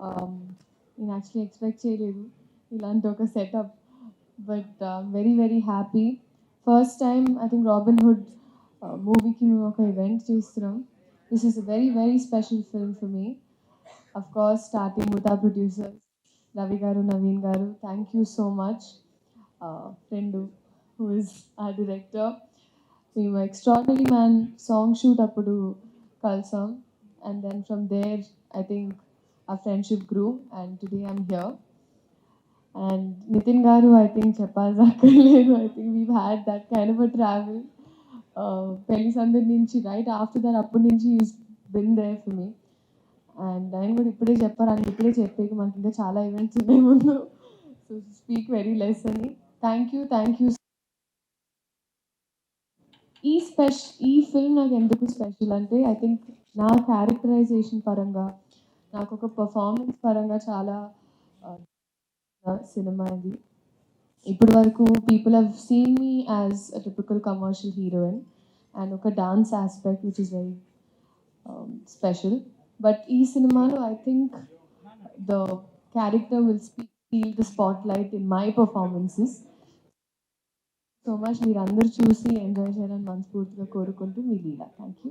నేను actually expect చేయలేదు ఇలాంటి ఒక setup but very very happy first time I think Robin Hood మూవీకి మేము ఒక ఈవెంట్ చేస్తున్నాం. This is a very very special film for me of course starting ఉతా producer Ravi గారు నవీన్ గారు thank you so much friend who is a director మేము extraordinary man song shoot అప్పుడు కలిసాం. And then from there I think a friendship group and today I'm here and Nithin గారు I think చెప్పాల్సి అక్కర్లేదు I think we had that kind of a travel పెళ్ళి సందర్ నుంచి right after that అప్పటి నుంచి use been there for me and ఆయన కూడా ఇప్పుడే చెప్పారు. ఆయన ఇప్పుడే చెప్పేకి మనకి ఇంకా చాలా ఈవెంట్స్ ఉన్నాయి ముందు. సో స్పీక్ వెరీ లెస్ అని. థ్యాంక్ యూ థ్యాంక్ యూ ఈ స్పెషల్ ఈ ఫిల్మ్ నాకు ఎందుకు స్పెషల్ అంటే ఐ థింక్ నా క్యారెక్టరైజేషన్ పరంగా నాకు ఒక పర్ఫార్మెన్స్ పరంగా చాలా సినిమా ఇది. ఇప్పటి వరకు people have seen me as a typical commercial heroine and ఒక dance aspect which is very special but ఈ సినిమాలో I think the character will speak feel the spotlight in my performances so much మీరు అందరూ చూసి enjoy చేయాలని మనస్ఫూర్తిగా కోరుకుంటూ మీ లీలా. Thank you